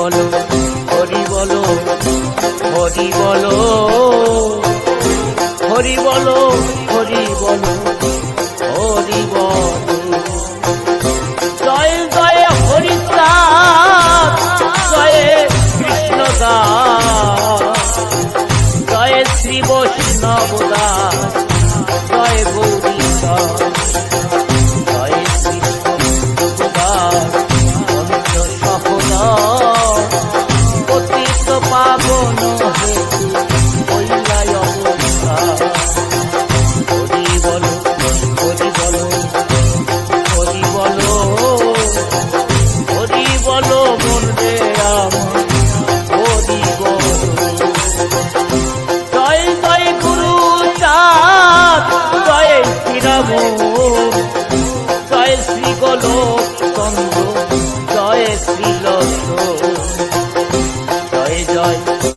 বলো, হরি বলো হরি বলো হরি বলো হরি বলো হরি বলো। জয় জয় হরি জয় কৃষ্ণ দাস, জয় শ্রী বৈষ্ণব দাস, জয় গৌরী বলো মন রে আমার হরি বলো। জয় জয় গুরু চাঁদ, জয় শ্রীরাম। জয় শ্রী গোলক চন্দ্র, জয় শ্রী লক্ষ্মণ জয় জয়।